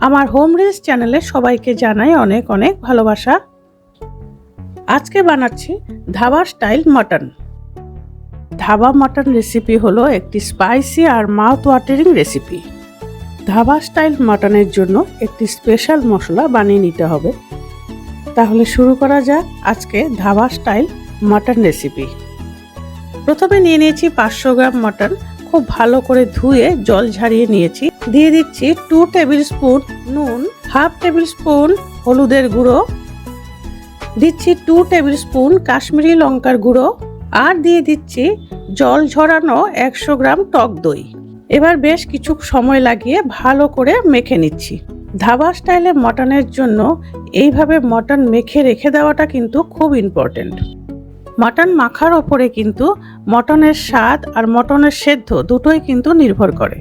আমার home reels চ্যানেলে সবাইকে জানাই অনেক অনেক ভালোবাসা। আজকে বানাচ্ছি dhaba style mutton dhaba mutton recipe হলো একটি স্পাইসি আর mouth watering recipe dhaba style মাটনের জন্য একটি স্পেশাল মশলা বানিয়ে নিতে হবে। তাহলে শুরু করা যাক আজকে ধাবা স্টাইল মাটন রেসিপি প্রথমে নিয়ে নিয়েছি পাঁচশো গ্রাম মাটন খুব ভালো করে ধুয়ে জল ঝারিয়ে নিয়েছি। দিয়ে দিচ্ছি টু টেবিল স্পুন নুন হাফ টেবিল স্পুন হলুদের গুঁড়ো, দিচ্ছি টু টেবিল স্পুন কাশ্মীরি লঙ্কার গুঁড়ো আর দিয়ে দিচ্ছি জল ঝরানো একশো গ্রাম টক দই। এবার বেশ কিছু সময় লাগিয়ে ভালো করে মেখে নিচ্ছি। ধাবা স্টাইলে মটনের জন্য এইভাবে মটন মেখে রেখে দেওয়াটা কিন্তু খুব ইম্পর্টেন্ট মটন মাখার ওপরে কিন্তু মটনের স্বাদ আর মটনের সেদ্ধ দুটোই কিন্তু নির্ভর করে।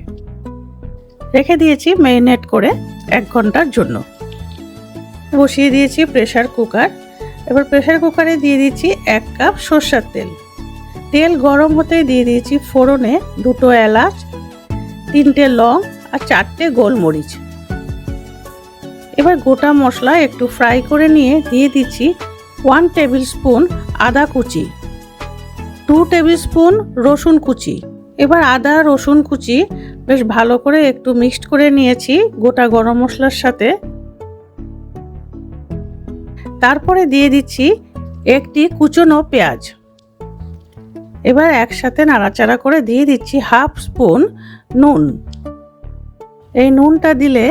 রেখে দিয়েছি মেরিনেট করে এক ঘণ্টার জন্য। বসিয়ে দিয়েছি প্রেশার কুকার। এবার প্রেশার কুকারে দিয়ে দিচ্ছি এক কাপ সর্ষার তেল। তেল গরম হতে দিয়ে দিয়েছি ফোড়নে দুটো এলাচ, তিনটে লং আর চারটে গোলমরিচ। এবার গোটা মশলা একটু ফ্রাই করে নিয়ে দিয়ে দিচ্ছি ওয়ান টেবিল স্পুন আদা কুচি, টু টেবিল স্পুন রসুন কুচি। এবার আদা রসুন কুচি বেশ ভালো করে একটু মিক্সড করে নিয়েছি গোটা গরম মশলার সাথে। তারপরে দিয়ে দিচ্ছি একটি কুচনো পেঁয়াজ। এবার একসাথে নাড়াচাড়া করে দিয়ে দিচ্ছি হাফ স্পুন নুন। এই নুনটা দিলে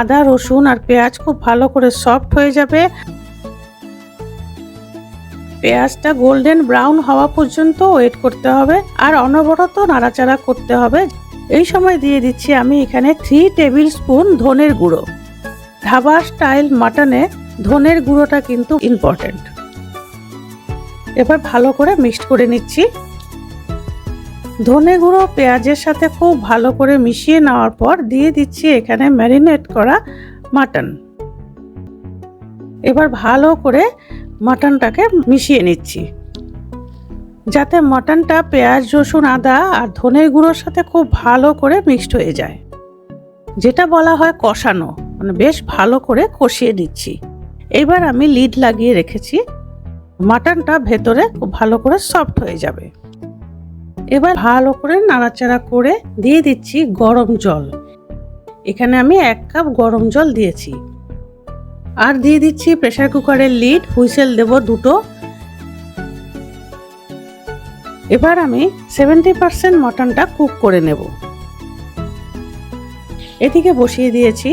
আদা, রসুন আর পেঁয়াজ খুব ভালো করে সফট হয়ে যাবে। পেঁয়াজটা গোল্ডেন ব্রাউন হওয়া পর্যন্ত ওয়েট করতে হবে আর অনবরত নাড়াচাড়া করতে হবে। এই সময় দিয়ে দিচ্ছি আমি এখানে থ্রি টেবিল স্পুন ধনের গুঁড়ো। ধাবা স্টাইল মাটনে ধনের গুঁড়োটা কিন্তু ইম্পর্টেন্ট এবার ভালো করে মিক্সড করে নিচ্ছি। ধনে গুঁড়ো পেঁয়াজের সাথে খুব ভালো করে মিশিয়ে নেওয়ার পর দিয়ে দিচ্ছি এখানে ম্যারিনেট করা মাটন এবার ভালো করে মাটনটাকে মিশিয়ে নিচ্ছি। যাতে মাটনটা পেঁয়াজ, রসুন, আদা আর ধনের গুঁড়োর সাথে খুব ভালো করে মিক্সড হয়ে যায়। যেটা বলা হয় কষানো মানে বেশ ভালো করে কষিয়ে নিচ্ছি। এবার আমি লিড লাগিয়ে রেখেছি। মাটনটা ভেতরে খুব ভালো করে সফট হয়ে যাবে। এবার ভালো করে নাড়াচাড়া করে দিয়ে দিচ্ছি গরম জল। এখানে আমি এক কাপ গরম জল দিয়েছি। আর দিয়ে দিচ্ছি প্রেসার কুকারের লিড, হুইসেল দেব দুটো। এবার আমি সেভেন্টি পার্সেন্ট মটনটা কুক করে নেব। এদিকে বসিয়ে দিয়েছি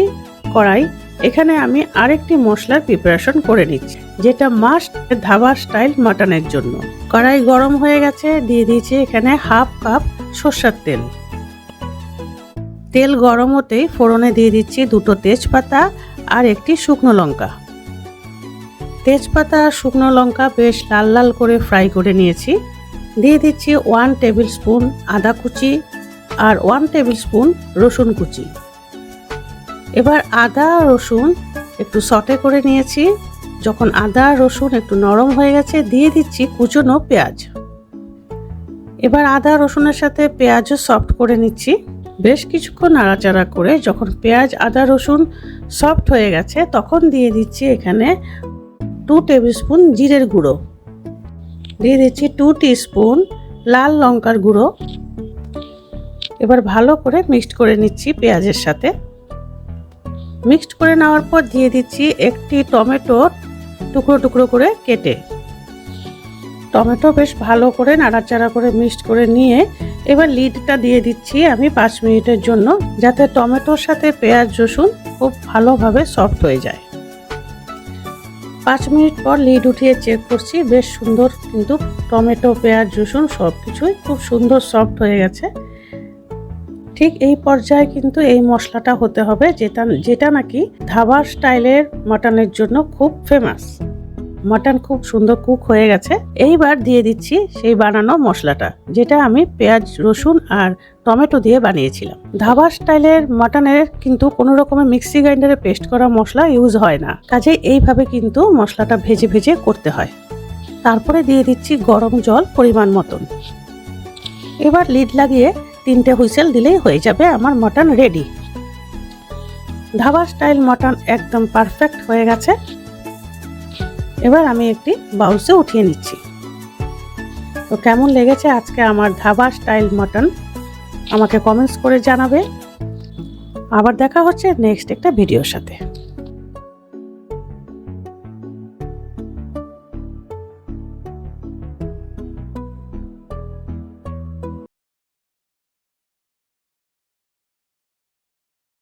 কড়াই। এখানে আমি আরেকটি মশলার প্রিপারেশন করে নিচ্ছি, যেটা মাস্ট ধাবা স্টাইল মাটনের জন্য। কড়াই গরম হয়ে গেছে, দিয়ে দিয়েছি এখানে হাফ কাপ সর্ষার তেল। তেল গরম হতেই ফোড়নে দিয়ে দিচ্ছি দুটো তেজপাতা আর একটি শুকনো লঙ্কা। তেজপাতা আর শুকনো লঙ্কা বেশ লাল লাল করে ফ্রাই করে নিয়েছি। দিয়ে দিচ্ছি ওয়ান টেবিল স্পুন আদা কুচি আর ওয়ান টেবিল স্পুন রসুন কুচি। এবার আদা, রসুন একটু সটে করে নিয়েছি। যখন আদা, রসুন একটু নরম হয়ে গেছে, দিয়ে দিচ্ছি কুচনো পেঁয়াজ। এবার আদা, রসুনের সাথে পেঁয়াজও সফট করে নিচ্ছি। বেশ কিছুক্ষণ নাড়াচাড়া করে যখন পেঁয়াজ, আদা, রসুন সফট হয়ে গেছে, তখন দিয়ে দিচ্ছি এখানে টু টেবিল স্পুন জিরের গুঁড়ো। দিয়ে দিচ্ছি টু স্পুন লাল লঙ্কার গুঁড়ো। এবার ভালো করে মিক্সড করে নিচ্ছি পেঁয়াজের সাথে। মিক্সড করে নেওয়ার পর দিয়ে দিচ্ছি একটি টমেটো টুকরো টুকরো করে কেটে। টমেটো বেশ ভালো করে নাড়াচাড়া করে মিক্সড করে নিয়ে এবার লিডটা দিয়ে দিচ্ছি আমি পাঁচ মিনিটের জন্য, যাতে টমেটোর সাথে পেঁয়াজ রসুন খুব ভালোভাবে সফট হয়ে যায়। পাঁচ মিনিট পর লিড উঠিয়ে চেক করছি, বেশ সুন্দর কিন্তু টমেটো, পেঁয়াজ, রসুন সব কিছুই খুব সুন্দর সফট হয়ে গেছে। ঠিক এই পর্যায়ে কিন্তু এই মশলাটা হতে হবে, যেটা যেটা নাকি ধাবার স্টাইলের মাটনের জন্য খুব ফেমাস মাটন খুব সুন্দর কুক হয়ে গেছে। এইবার দিয়ে দিচ্ছি সেই বানানো মশলাটা, যেটা আমি পেঁয়াজ, রসুন আর টমেটো দিয়ে বানিয়েছিলাম। ধাবা স্টাইলের মাটনের কিন্তু কোনো রকমের মিক্সি গ্রাইন্ডারে পেস্ট করা মশলা ইউজ হয় না। কাজে এইভাবে কিন্তু মশলাটা ভেজে ভেজে করতে হয়। তারপরে দিয়ে দিচ্ছি গরম জল পরিমাণ মতন। এবার লিড লাগিয়ে তিনটে হুইসেল দিলেই হয়ে যাবে আমার mutton ready dhaba style mutton একদম পারফেক্ট হয়ে গেছে। এবার আমি একটি বাউসে উঠিয়ে নিচ্ছি। তো কেমন লেগেছে আজকে আমার ধাবা স্টাইল মটন আমাকে কমেন্টস করে জানাবে। আবার দেখা হচ্ছে নেক্সট একটা ভিডিওর সাথে।